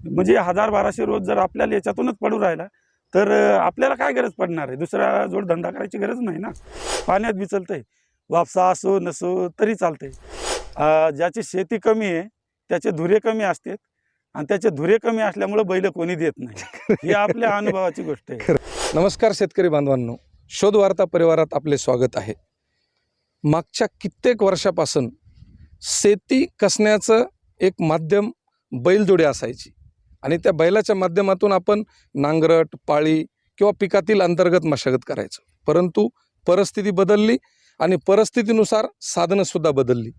म्हणजे हजार बाराशे रोज जर आपल्याला याच्यातूनच पडू राहिला तर आपल्याला काय गरज पडणार आहे? दुसरा जोड धंदा करायची गरज नाही ना? पाण्यात बी चालतंय वापसा असो नसो तरी चालतंय. ज्याची शेती कमी आहे त्याचे धुरे कमी असतात आणि त्याचे धुरे कमी असल्यामुळे बैल कोणी देत नाही. ही आपल्या अनुभवाची गोष्ट आहे. नमस्कार शेतकरी बांधवांनो. शोध वार्ता परिवारात आपले स्वागत आहे. मागच्या कित्येक वर्षापासून शेती कसण्याचं एक माध्यम बैलजोडी असायची. आणि त्या बैलाच्या माध्यमातून आपण नांगरट पाळी किंवा पिकातील अंतर्गत मशागत करायचो. परंतु परिस्थिती बदलली आणि परिस्थितीनुसार साधनंसुद्धा बदलली.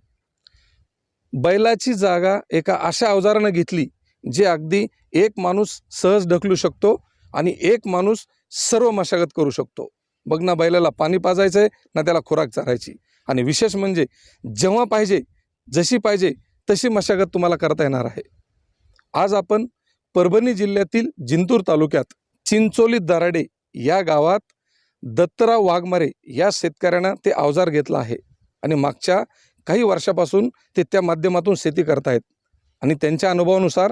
बैलाची जागा एका अशा अवजारानं घेतली जे अगदी एक माणूस सहज ढकलू शकतो आणि एक माणूस सर्व मशागत करू शकतो. बघ ना बैलाला पाणी पाजायचं आहे ना त्याला खुराक चारायची. आणि विशेष म्हणजे जेव्हा पाहिजे जशी पाहिजे तशी मशागत तुम्हाला करता येणार आहे. आज आपण परभणी जिल्ह्यातील जिंतूर तालुक्यात चिंचोली दराडे या गावात दत्तराव वाघमारे या शेतकऱ्यानं ते अवजार घेतलं आहे आणि मागच्या काही वर्षापासून ते त्या माध्यमातून शेती करतायत. आणि त्यांच्या अनुभवानुसार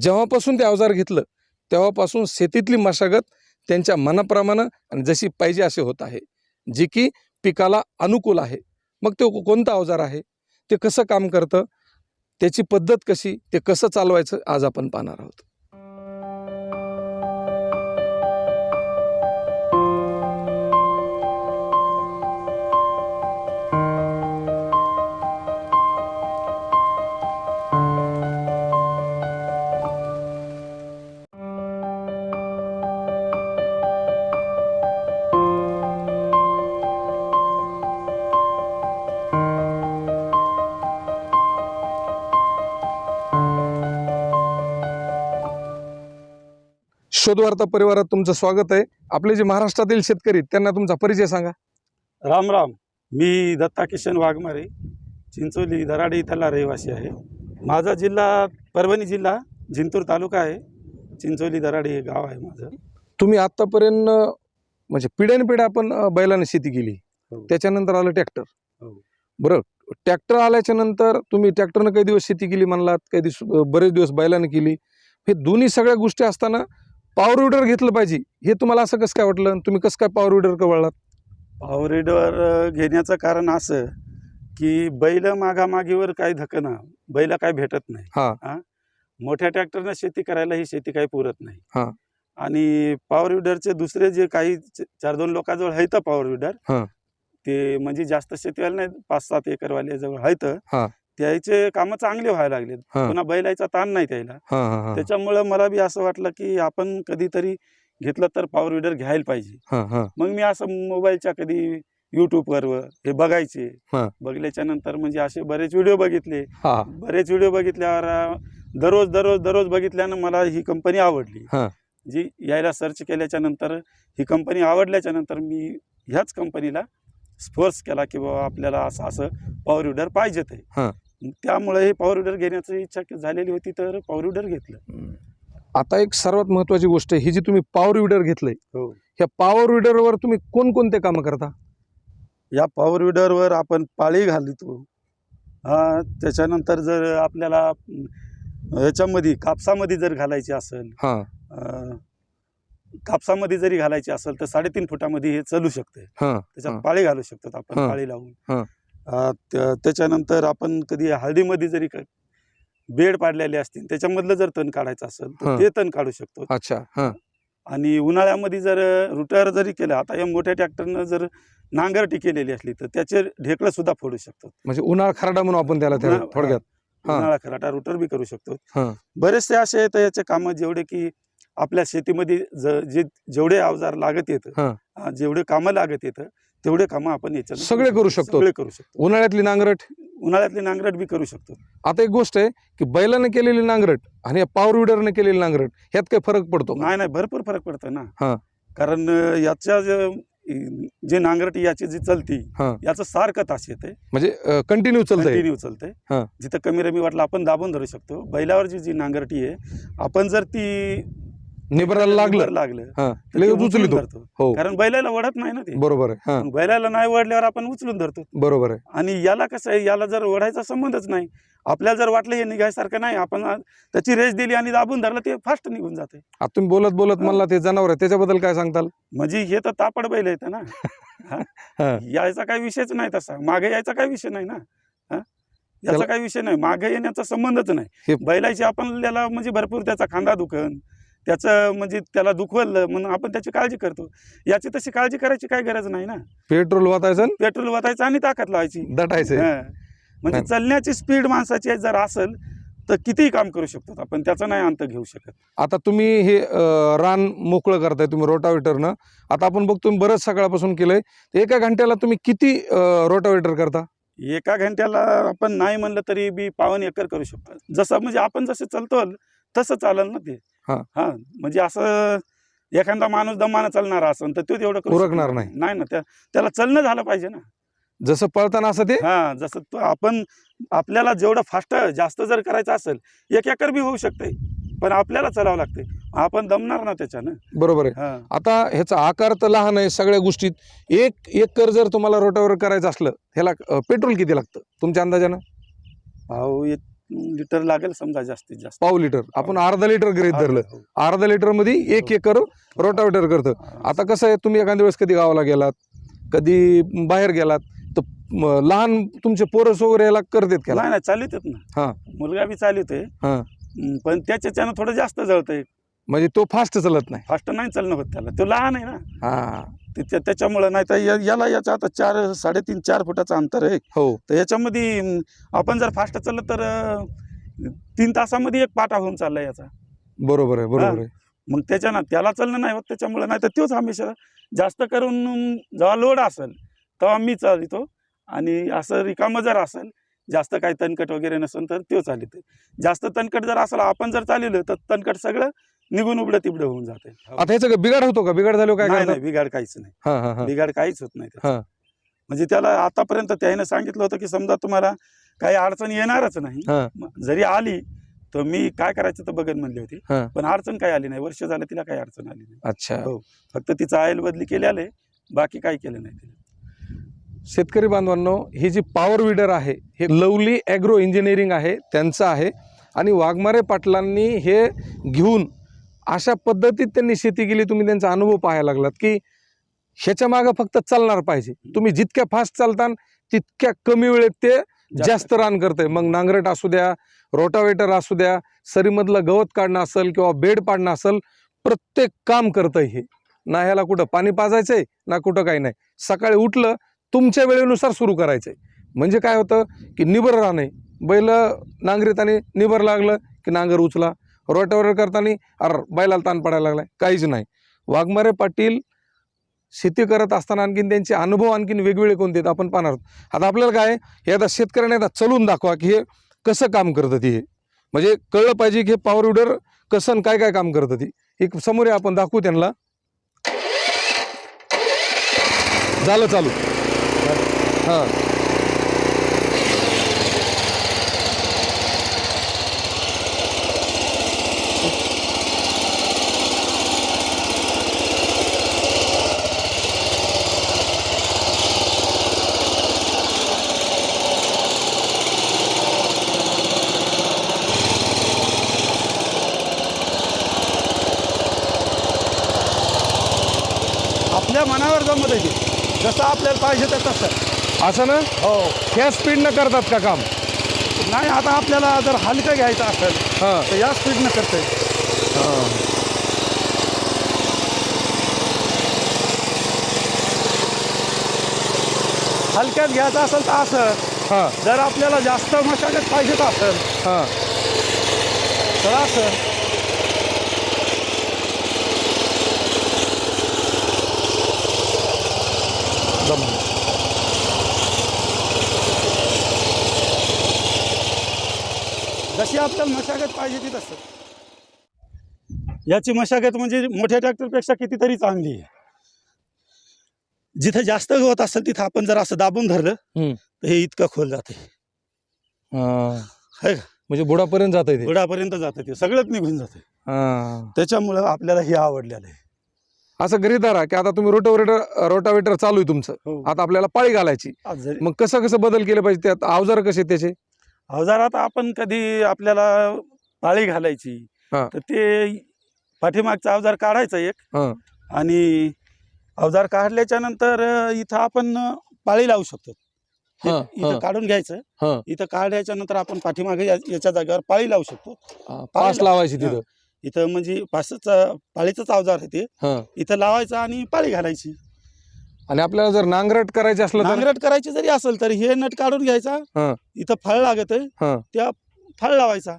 जेव्हापासून ते अवजार घेतलं तेव्हापासून शेतीतली मशागत त्यांच्या मनाप्रमाणे आणि जशी पाहिजे असे होत आहे. जी की पिकाला अनुकूल आहे. मग ते कोणतं अवजार आहे? ते कसं काम करतं? त्याची पद्धत कशी? ते कसं चालवायचं? आज आपण पाहणार आहोत. शोधवार्ता परिवारात तुमचं स्वागत आहे. आपले जे महाराष्ट्रातील शेतकरी त्यांना तुमचा परिचय सांगा. राम राम. मी दत्ता किशन वाघमारे चिंचोली दराडे इथला रहिवासी आहे. माझा जिल्हा परभणी जिल्हा जिंतूर तालुका आहे. चिंचोली दराडे हे गाव आहे माझं. तुम्ही आतापर्यंत म्हणजे पिढ्यानपिढ्या आपण बैलाने शेती केली. हो. त्याच्यानंतर आलं ट्रॅक्टर. हो. बरं ट्रॅक्टर आल्याच्यानंतर तुम्ही ट्रॅक्टरनं काही दिवस शेती केली म्हणलात काही दिवस बरेच दिवस बैलाने केली. हे दोन्ही सगळ्या गोष्टी असताना पॉवर विडर घेतलं पाहिजे हे तुम्हाला असं कसं काय वाटलं तुम्ही कसं काय पॉवर विडर वळलात पॉवर रेडवर घेण्याचं कारण असं की बैल मागामागीवर काही धकना बैल काय भेटत नाही हा. मोठ्या ट्रॅक्टरनं शेती करायला ही शेती काही पुरत हा. नाही आणि पॉवर विडरचे दुसरे जे काही च- चार दोन लोकांजवळ आहेत पॉवर विडर हा. ते म्हणजे जास्त शेतीवाले नाही पाच सात एकरवाले जवळ आहेत हा. त्याचे कामं चांगले व्हायला लागलेत. हा. पुन्हा बैलाचा ताण नाही त्याला. हां हां हां. त्याच्यामुळं मला बी असं वाटलं की आपण कधीतरी घेतलं तर पॉवर विडर घ्यायला पाहिजे. हां हां. मग मी असं मोबाईलच्या कधी युट्यूबवर हे बघायचे. हा. बघल्याच्या नंतर म्हणजे असे बरेच व्हिडिओ बघितले. हां. बरेच व्हिडिओ बघितल्यावर अं, दररोज दररोज दररोज बघितल्यानं मला ही कंपनी आवडली. हा. जी यायला सर्च केल्याच्यानंतर ही कंपनी आवडल्याच्या नंतर मी ह्याच कंपनीला फोर्स केला की बाबा आपल्याला असं असं पॉवर विडर पाहिजेत हा. आहे त्यामुळे हे पॉवर विडर घेण्याची इच्छा झालेली होती तर पॉवर विडर घेतलं. आता एक सर्वात महत्वाची गोष्ट आहे ही जी तुम्ही पॉवर विडर घेतलंय हो. ह्या पॉवर विडरवर तुम्ही कोणकोणते कामं करता? या पॉवर विडरवर आपण पाळी घालतो. त्याच्यानंतर जर आपल्याला ह्याच्यामध्ये कापसामध्ये जर घालायची असेल कापसामध्ये जरी घालायची असेल तर साडेतीन फुटामध्ये हे चालू शकते हां त्याच्यात. पाळी घालू शकतात आपण. पाळी लावून त्याच्यानंतर आपण कधी हळदीमध्ये जरी बेड पाडलेले असतील त्याच्यामधलं जर तण काढायचं असेल. तर ते तण काढू शकतो अच्छा हां आणि उन्हाळ्यामध्ये जर रुटर जरी केलं आता या मोठ्या ट्रॅक्टरनं जर नांगरटी केलेली असली तर त्याचे ढेकळं सुद्धा फोडू शकतो म्हणजे उन्हाळा खराडा म्हणून आपण त्याला थोडक्यात. उन्हाळा खराटा रुटर बी करू शकतो. बरेचसे असे आहेत याचे कामं जेवढे की आपल्या शेतीमध्ये ज- जेवढे अवजार लागत येतं जेवढे कामं लागत येतं तेवढे कामं आपण याच्यात सगळे करू शकतो. सगळे करू शकतो उन्हाळ्यातली नांगरट उन्हाळ्यातली नांगरट बी करू शकतो आता एक गोष्ट आहे की बैलाने केलेली नांगरट आणि पॉवर विडरने केलेली नांगरट ह्यात काही फरक पडतो? नाही नाही भरपूर फरक पडतो. ना कारण याच्या जे- नांगरट याची जी चलती. याचं सारखं तास येते म्हणजे कंटिन्यू चालतंय कंटिन्यू चालते. जिथं कमी रमी वाटलं आपण दाबून धरू शकतो बैलावर जी जी नांगरटी आहे आपण जर ती निबराला लागलं. लागलं. हा तर ते लगेच उचलून धरतो. हो. कारण बैलाला वडत नाही ना ते. बरोबर आहे. हा. बैलाला नाही वडल्यावर आपण उचलून धरतो. बरोबर आहे. आणि याला कसं आहे याला जर ओढायचा संबंधच नाही आपल्याला जर वाटलं हे निघायसारखं नाही आपण आ- त्याची रेस दिली आणि दाबून धरलं ते फास्ट निघून जाते. आता तुम्ही बोलत बोलत. म्हणला ते जनावर आहे त्याच्याबद्दल काय सांगताल? म्हणजे हे तर तापड बैल येतं ना. हा. यायचा काही विषयच नाही तसा. मागे यायचा काही विषय नाही ना. हा? याचा त्याला- काही विषय नाही. मागे येण्याचा संबंधच नाही. हे- बैलाची आपण त्याला म्हणजे भरपूर त्याचा खांदा दुखन त्याचं म्हणजे त्याला दुखवलं म्हणून आपण त्याची काळजी करतो. याची तशी काळजी करायची काही गरज नाही ना. पेट्रोल वाचायचं पेट्रोल वाचायचं आणि ताकद लावायची. दटायचं. हा. म्हणजे. चालण्याची स्पीड माणसाची जर असेल तर कितीही काम करू शकतो आपण. त्याचा नाही अंत घेऊ शकत. आता तुम्ही हे अं, रान मोकळं करताय तुम्ही रोटावेटरनं. आता आपण बघतो बरंच सकाळपासून केलंय. तर एका घंट्याला तुम्ही किती रोटावेटर करता? एका घंट्याला आपण नाही म्हणलं तरी बी पावन एकर करू शकतो. जसं म्हणजे आपण जसं चालतो तसं चालेल ना ते. हा. हा म्हणजे असं एखादा माणूस दमानं चालणारा असेल तर तो तेवढं करू उरकणार नाही. नाही ना त्या त्याला चलणं झालं पाहिजे ना. जसं पळताना असं ते? हा जसं तो आपण आपल्याला जेवढं फास्ट जास्त जर करायचं असेल एक एकर बी होऊ शकते पण आपल्याला चालावं लागते आपण दमणार ना त्याच्यानं. बरोबर आहे. हा. आता ह्याचा आकार तर लहान आहे सगळ्या गोष्टीत. एक एकर जर तुम्हाला रोटावर करायचं असलं ह्याला पेट्रोल किती लागतं? तुमच्या अंदाजानं? भाऊ एक लिटर लागेल समजा जास्तीत जास्त. पाव लिटर. आपण अर्धा लिटर गृहित धरलं. हो. अर्धा लिटरमध्ये एक एकर रोटावेटर करतं. आता कसं आहे तुम्ही एखाद्या वेळेस कधी गावाला गेलात कधी बाहेर गेलात तर लहान तुमचे पोरस वगैरे याला करतात का? नाही नाही चालित ना. हा. मुलगा बी चालितोय हा. हम्म, पण त्याच्याच्यानं थोडं जास्त जळतंय. म्हणजे तो फास्ट चालत नाही. फास्ट नाही चालणं होत त्याला. तो लहान आहे ना. हा. ते- त्या- त्याच्यामुळं नाही तर या- याला याचा आता चार साडेतीन चार फुटाचं अंतर आहे. हो. तर याच्यामध्ये आपण जर फास्ट चाललं तर अं, तीन तासामध्ये एक पाटा होऊन चालला याचा. बरोबर आहे बरोबर आहे. मग त्याच्यानं त्याला चालणं नाही होत त्याच्यामुळं नाही तर तोच हमेशा जास्त करून अं, जेव्हा लोड असेल तेव्हा मी चालितो. आणि असं रिकामं जर असेल जास्त काही तणकट वगैरे नसेल तर तो चालित. जास्त तणकट जर असेल आपण जर चालिलं तर तणकट सगळं निघून उबडं तिबडं होऊन जाते आता ह्याचं काय बिघाड होतो का? बिघाड झालो काय नाही बिघाड काहीच नाही. हा हा हा. बिघाड काहीच होत नाही त्याचं. हा. म्हणजे त्याला आतापर्यंत त्याने सांगितलं होतं की समजा तुम्हाला काही अडचण येणारच नाही. हा. म- जरी आली तर मी काय करायचं तर बघन म्हणली होती. हा. पण अडचण काही आली नाही. वर्ष झालं तिला काही अडचण आली नाही. अच्छा. हो. फक्त तिचं आयल बदली आहे बाकी काही केलं नाही तिने. शेतकरी बांधवांनो ही जी पॉवर विडर आहे हे लवली ॲग्रो इंजिनिअरिंग आहे त्यांचं आहे. आणि वाघमारे पाटलांनी हे घेऊन अशा पद्धतीत त्यांनी शेती केली तुम्ही त्यांचा अनुभव पाहायला लागलात की ह्याच्या मागं फक्त चालणार पाहिजे. तुम्ही जितक्या फास्ट चालतान तितक्या कमी वेळेत ते जास्त रान करतंय. मग नांगरट असू द्या रोटावेटर असू द्या सरीमधलं गवत काढणं असेल किंवा बेड पाडणं असेल प्रत्येक काम करतंय हे. ना ह्याला कुठं पाणी पाजायचंय ना कुठं काही नाही. सकाळी उठलं तुमच्या वेळेनुसार सुरू करायचंय. म्हणजे काय होतं की निबर राहणे बैल नांगरीत आणि निबर लागलं की नांगर उचला रोटावर करताना अर बैलाला ताण पडायला लागलाय. काहीच नाही. वाघमारे पाटील शेती करत असताना आणखीन त्यांचे अनुभव आणखीन वेगवेगळे कोणते आपण पाहणार आता आपल्याला काय हे आता शेतकऱ्याने आता चलून दाखवा की हे कसं काम करतं ती. हे म्हणजे कळलं पाहिजे की हे पॉवर विडर कसं आणि काय काय काम करतं ती. एक समोर आहे, आपण दाखवू त्यांना. झालं चालू. हां आपल्या मनावर जमत आहे ते. जसं आपल्याला पाहिजे तर तसं असं ना? हो. ह्या स्पीडनं करतात का काम? नाही आता आपल्याला जर हलकं घ्यायचं असेल हां. तर या स्पीडनं करतंय हां. हलक्यात घ्यायचं असेल तर असं. हां. जर आपल्याला जास्त मशागत पाहिजेच असेल हां. तर असं. दम जशी आपल्याला मशागत पाहिजे ती तसं. याची मशागत म्हणजे मोठ्या ट्रॅक्टरपेक्षा कितीतरी चांगली आहे. जिथं जास्त गवत असेल तिथं आपण जर असं दाबून धरलं. तर हे इतकं खोल जाते का? म्हणजे बुडापर्यंत जात बुडापर्यंत जातं ते. सगळंच निघून जाते. त्याच्यामुळं आपल्याला हे आवडलेलं आहे. असं घरी धरा की आता तुम्ही रोटावेटर रोटावेटर चालू आहे तुमचं. हो. आता आपल्याला पाळी घालायची. मग कसं कसं बदल केलं पाहिजे त्यात? अवजार कसे त्याचे? अवजारात आपण कधी आपल्याला पाळी घालायची. तर ते पाठीमागचं अवजार काढायचं एक. आणि अवजार काढल्याच्या नंतर इथं आपण पाळी लावू शकतो. इथं. काढून घ्यायचं. इथं काढल्याच्या नंतर आपण पाठीमागे याच्या जागेवर पाळी लावू शकतो. पास लावायची तिथं. इथं म्हणजे पाचच पाळीचंच अवजार आहे ते. हा. इथं लावायचं आणि पाळी घालायची. आणि आपल्याला जर नांगरट करायची असलं तर? नांगरट करायची जरी असेल तर हे नट काढून घ्यायचा. हा. इथं फळ लागत हा. आहे त्या फळ लावायचा.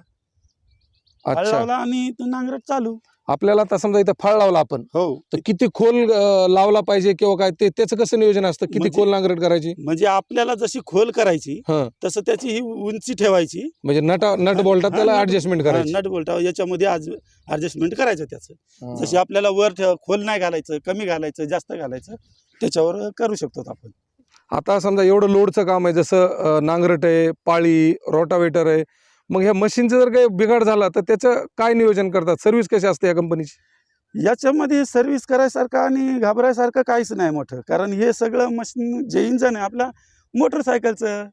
फळ अच्छा. लावला आणि तो नांगरट चालू. आपल्याला आता समजा इथं फळ लावला आपण हो. तर किती खोल अं, लावला पाहिजे किंवा काय ते त्याचं कसं नियोजन असतं? किती म्हणजे- खोल नांगरट करायची? म्हणजे आपल्याला जशी खोल करायची हा. तसं त्याची ही उंची ठेवायची. म्हणजे नट नट बोलतात हा, त्याला नट- ऍडजस्टमेंट करायची. नट बोलटा याच्यामध्ये ऍडजस्टमेंट करायचं त्याचं. हा. जशी आपल्याला वर ठेव खोल नाही घालायचं कमी घालायचं जास्त घालायचं त्याच्यावर करू शकतो आपण. आता समजा एवढं लोडचं काम आहे जसं अं, नांगरट आहे पाळी रोटावेटर आहे मग ह्या मशीनचं जर काही बिघाड झाला तर त्याचं काय नियोजन करतात? सर्व्हिस कशी असते या कंपनीची याच्यामध्ये सर्व्हिस करायसारखं आणि घाबरायसारखं काहीच नाही मोठं. कारण हे सगळं मशीन जे इंजन आहे आपला मोटरसायकलचं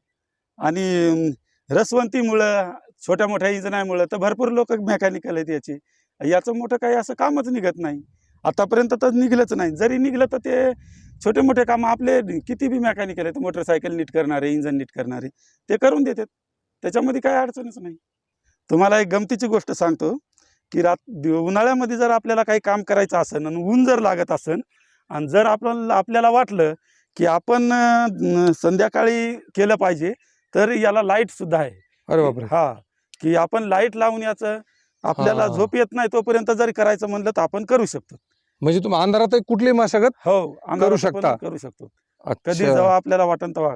आणि रसवंतीमुळं छोट्या मोठ्या इंजनामुळं तर भरपूर लोक मेकॅनिकल आहेत याची. याचं मोठं काही असं कामच निघत नाही. आतापर्यंत तर निघलंच नाही. जरी निघलं तर ते छोटे मोठे कामं आपले किती बी मेकॅनिकल आहेत मोटरसायकल नीट करणारे इंजन नीट करणारे ते करून देतात. त्याच्यामध्ये काही अडचणच नाही तुम्हाला एक गमतीची गोष्ट सांगतो की रात उन्हाळ्यामध्ये जर आपल्याला काही काम करायचं असेल आणि ऊन जर लागत असेल आणि जर आपल्याला आपल्याला वाटलं की आपण संध्याकाळी केलं पाहिजे तर याला लाइट सुद्धा आहे अरे बापरे हा की आपण लाइट लावून याचं आपल्याला. झोप येत नाही तोपर्यंत जरी करायचं म्हणलं तर आपण करू शकतो म्हणजे तुम्ही अंधारात कुठलीही मशागत हो आपण शकता. करू शकतो. कधी जेव्हा आपल्याला वाटन तेव्हा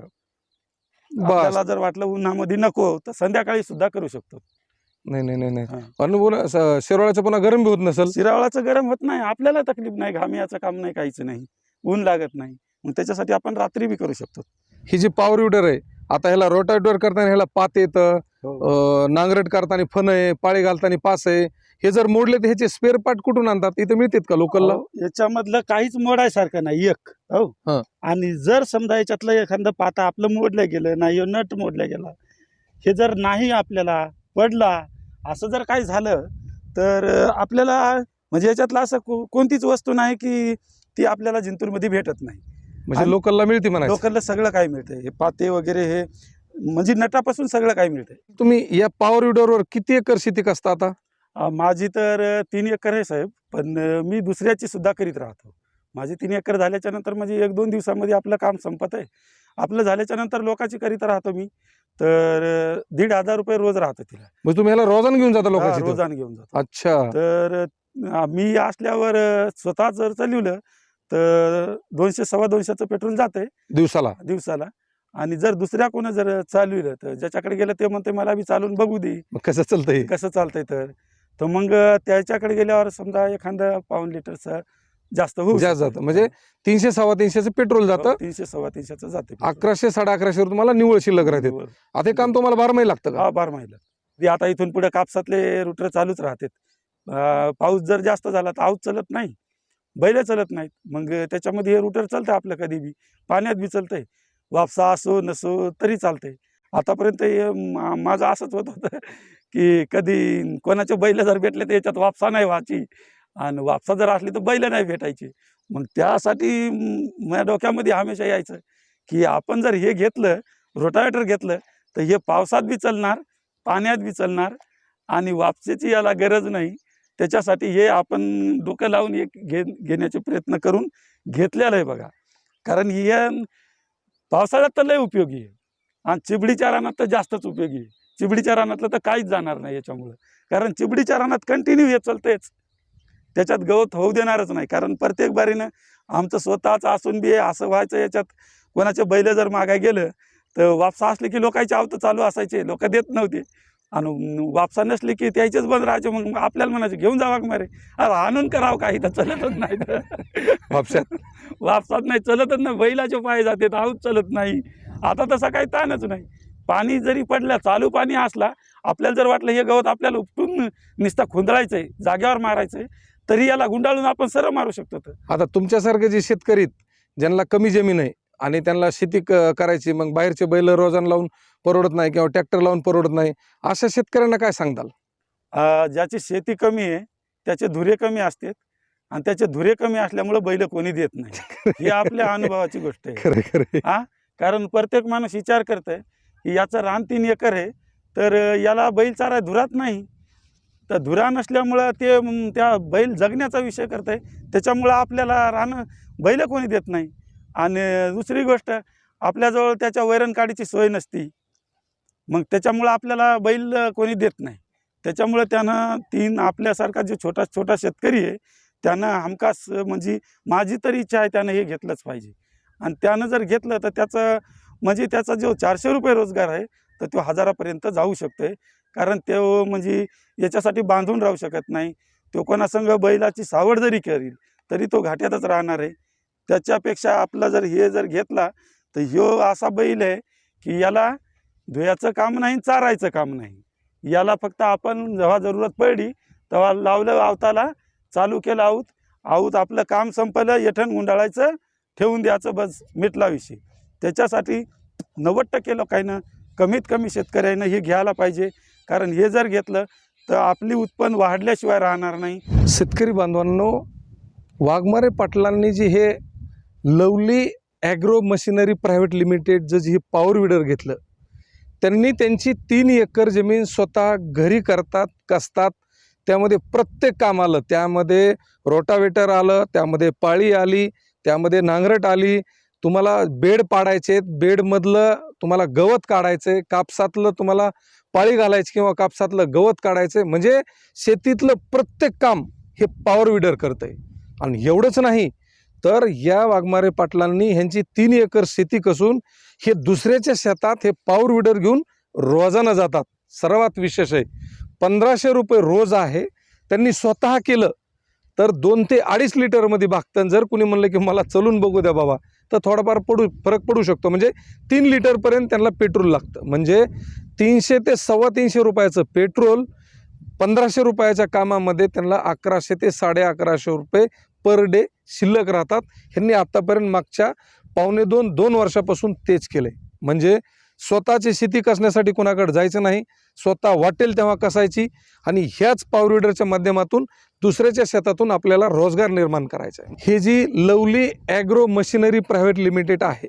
आपल्याला जर वाटलं उन्हामध्ये नको तर संध्याकाळी सुद्धा करू शकतो. नाही नाही नाही नाही. अनुभव शिरवाळ्याचं पुन्हा गरम बी होत नसेल? शिरावळाचं गरम होत नाही. आपल्याला तकलीफ नाही घाम याचं काम नाही काहीच नाही. ऊन लागत नाही. मग त्याच्यासाठी आपण रात्री बी करू शकतो. ही जी पॉवर विडर आहे आता ह्याला रोटावेटर करताना ह्याला पात येतं हो. नांगरट करताना फन आहे पाळी घालताना पास आहे हे जर मोडले तर ह्याचे स्पेअर पार्ट कुठून आणतात? इथं मिळतात का लोकलला याच्यामधलं काहीच मोडायसारखं नाही एक. हो. आणि जर समजा याच्यातलं एखादं पाता आपलं मोडलं गेलं नाही नट मोडला गेला हे जर नाही आपल्याला पडला असं जर काही झालं तर आपल्याला म्हणजे याच्यातलं असं कोणतीच वस्तू नाही की ती आपल्याला जिंतूरमध्ये भेटत नाही. म्हणजे लोकलला मिळते म्हणा लोकलला सगळं काही मिळतंय. हे पाते वगैरे हे म्हणजे नटापासून सगळं काही मिळतंय. तुम्ही या पॉवर विडरवर किती एकर शेती कसता आता? माझी तर तीन एकर आहे साहेब पण मी दुसऱ्याची सुद्धा करीत राहतो. माझी तीन एकर झाल्याच्यानंतर म्हणजे एक दोन दिवसामध्ये आपलं काम संपत आहे. आपलं झाल्याच्यानंतर लोकांची करीत राहतो मी तर दीड हजार रुपये रोज राहतो तिला. म्हणजे तुम्ही ह्याला रोजान घेऊन जाता लोकांची? रोजान घेऊन जातो. अच्छा. तर मी असल्यावर स्वतः जर चालवलं तर दोनशे सव्वा दोनशेचं पेट्रोल जाते दिवसाला? दिवसाला. आणि जर दुसऱ्या कोणा जर चालविलं तर ज्याच्याकडे गेलं ते म्हणते मला बी चालून बघू दे. कसं चालतंय? कसं चालतंय तर? तर मग त्याच्याकडे गेल्यावर समजा एखादं पाऊन लिटरचं जास्त होऊ जास्त. जातं. म्हणजे तीनशे सव्वा तीनशेचं पेट्रोल हो, जातं तीनशे सव्वा तीनशेचं जाते. अकराशे साडे अकराशेवर तुम्हाला निवळ शिल्लक राहते. आता हे काम तुम्हाला बारा महिने लागतं का? हा बार महिला ते आता इथून पुढे कापसातले रुटर चालूच राहतात. पाऊस जर जास्त झाला तर आऊत चलत नाही. बैल चलत नाहीत. मग त्याच्यामध्ये हे रुटर चालतं आपलं कधी बी. पाण्यात बी चालतंय. वापसा असो नसो तरी चालतंय. आतापर्यंत हे माझं असंच होत होतं. की कधी कोणाचे बैल जर भेटले तर याच्यात वापसा नाही व्हायची. आणि वापसा जर असली तर बैल नाही भेटायची. मग त्यासाठी माझ्या डोक्यामध्ये हमेशा यायचं की आपण जर हे घेतलं रोटावेटर घेतलं तर हे पावसात बी चालणार पाण्यात बी चालणार आणि वापसीची याला गरज नाही. त्याच्यासाठी हे आपण डोकं लावून एक घे घेण्याचे प्रयत्न करून घेतलेलं आहे बघा. कारण हे पावसाळ्यात तर लय उपयोगी आहे. आणि चिबडीच्या रानात तर जास्तच उपयोगी आहे. चिबडीच्या रानातलं तर काहीच जाणार नाही याच्यामुळं. कारण चिबडीच्या रानात कंटिन्यू हे चालतेच त्याच्यात गवत होऊ देणारच नाही. कारण प्रत्येक बारीनं आमचं स्वतःचं असून बी असं व्हायचं याच्यात. कोणाचे बैल जर मागाय गेलं तर वापसा असले की लोकांचे आवतं चालू असायचे. लोक देत नव्हते. आणि वापसा नसले की त्याचेच बंद राहायचे. मग आपल्याला म्हणायचे घेऊन जावा का मारे अरे आणून करावं काही तर चलतच नाही तर. वापशात. वापसात नाही चलतच नाही. बैलाचे पाय जाते आऊत चलत नाही. आता तसा काही ताणच नाही. पाणी जरी पडलं चालू पाणी असला आपल्याला जर वाटलं हे गवत आपल्याला उपटून निस्ता खोंदळायचं आहे जाग्यावर मारायचं आहे तरी याला गुंडाळून आपण सरळ मारू शकतो तर. आता तुमच्यासारखे जे शेतकरी ज्यांना कमी जमीन आहे आणि त्यांना शेती करायची मग बाहेरचे बैल रोजान लावून परवडत नाही किंवा ट्रॅक्टर लावून परवडत नाही अशा शेतकऱ्यांना काय सांगताल? ज्याची शेती कमी आहे त्याचे धुरे कमी असतात आणि त्याचे धुरे कमी असल्यामुळे बैल कोणी देत नाही. ही आपल्या अनुभवाची गोष्ट आहे. खरे खरे. कारण प्रत्येक माणूस विचार करतंय याचं रान तीन एकर आहे. तर याला बैल चारा धुरात नाही. तर धुरा नसल्यामुळं ते त्या बैल जगण्याचा विषय करत आहे त्याच्यामुळं आपल्याला रान बैल कोणी देत नाही. आणि दुसरी गोष्ट आपल्याजवळ त्याच्या वैरण काढीची सोय नसती. मग त्याच्यामुळं आपल्याला बैल कोणी देत नाही. त्याच्यामुळं त्यानं तीन आपल्यासारखा जो छोटा छोटा शेतकरी आहे त्यानं हमखास म्हणजे माझी तरी इच्छा आहे त्यानं हे घेतलंच पाहिजे. आणि त्यानं जर घेतलं तर त्याचं म्हणजे त्याचा जो चारशे रुपये रोजगार आहे तर तो हजारापर्यंत जाऊ शकतोय. कारण तो म्हणजे याच्यासाठी बांधून राहू शकत नाही. तो कोणासंग बैलाची सावड जरी करील तरी तो घाट्यातच राहणार आहे. त्याच्यापेक्षा आपला जर हे जर घेतला तर ह्यो असा बैल आहे की याला धुयाचं काम नाही चारायचं काम नाही. याला फक्त आपण जेव्हा जरूरत पडली तेव्हा लावलं आवताला चालू केलं आऊत आऊत आपलं काम संपलं येठण गुंडाळायचं ठेवून द्यायचं बस मिटला विषयी. त्याच्यासाठी नव्वद टक्के लोकांना कमीत कमी शेतकऱ्यांना हे घ्यायला पाहिजे. कारण हे जर घेतलं तर आपली उत्पन्न वाढल्याशिवाय राहणार नाही. शेतकरी बांधवांनो वाघमारे पाटलांनी जी हे lovely agro machinery private limited जे हे पॉवर विडर घेतलं त्यांनी त्यांची तीन एकर जमीन स्वतः घरी करतात कसतात त्यामध्ये प्रत्येक काम आलं. त्यामध्ये रोटावेटर आलं त्यामध्ये पाळी आली त्यामध्ये नांगरट आली तुम्हाला बेड पाडायचे बेडमधलं तुम्हाला गवत काढायचं आहे कापसातलं तुम्हाला पाळी घालायची किंवा कापसातलं गवत काढायचं म्हणजे शेतीतलं प्रत्येक काम हे पॉवर विडर करतं आहे आणि एवढंच नाही तर या वाघमारे पाटलांनी ह्यांची तीन एकर शेती कसून हे दुसऱ्याच्या शेतात हे पॉवर विडर घेऊन रोजानं जातात. सर्वात विशेष आहे पंधराशे रुपये रोज आहे त्यांनी स्वतः केलं तर दोन ते अडीच लिटरमध्ये भागतं जर कुणी म्हणलं की मला चलून बघू द्या बाबा तर थोडाफार पडू फरक पडू शकतो. म्हणजे तीन लिटरपर्यंत त्यांना पेट्रोल लागतं. म्हणजे तीनशे ते सव्वा तीनशे रुपयाचं पेट्रोल पंधराशे रुपयाच्या कामामध्ये त्यांना अकराशे ते साडे अकराशे रुपये पर डे शिल्लक राहतात. ह्यांनी आत्तापर्यंत मागच्या पावणे दोन दोन वर्षापासून तेच केलं आहे म्हणजे स्वतःची शेती कसण्यासाठी कोणाकडे जायचं नाही स्वतः वाटेल तेव्हा कसायची आणि ह्याच पावर रिडरच्या माध्यमातून दुसऱ्याच्या शेतातून आपल्याला रोजगार निर्माण करायचा आहे. हे जी lovely agro machinery private limited आहे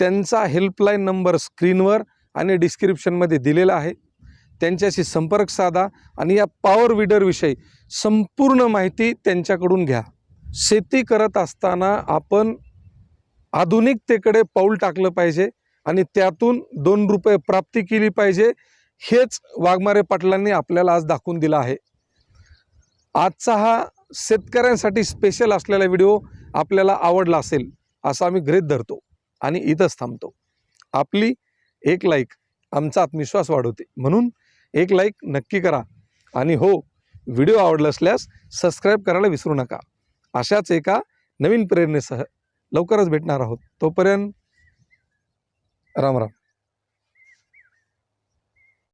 त्यांचा हेल्पलाईन नंबर स्क्रीनवर आणि डिस्क्रिप्शनमध्ये दिलेला आहे. त्यांच्याशी संपर्क साधा आणि या पॉवर विडरविषयी संपूर्ण माहिती त्यांच्याकडून घ्या. शेती करत असताना आपण आधुनिकतेकडे पाऊल टाकलं पाहिजे आणि त्यातून दोन रुपये प्राप्ती केली पाहिजे हेच वाघमारे पाटलांनी आपल्याला आज दाखवून दिलं आहे. आजचा हा शेतकऱ्यांसाठी स्पेशल असलेला व्हिडिओ आपल्याला आवडला असेल असा आम्ही ग्रेत धरतो आणि इथंच थांबतो. आपली एक लाईक आमचा आत्मविश्वास वाढवते. म्हणून एक लाईक नक्की करा. आणि हो व्हिडिओ आवडला असल्यास सबस्क्राईब करायला विसरू नका. अशाच एका नवीन प्रेरणेसह लवकरच भेटणार आहोत. तोपर्यंत राम राम.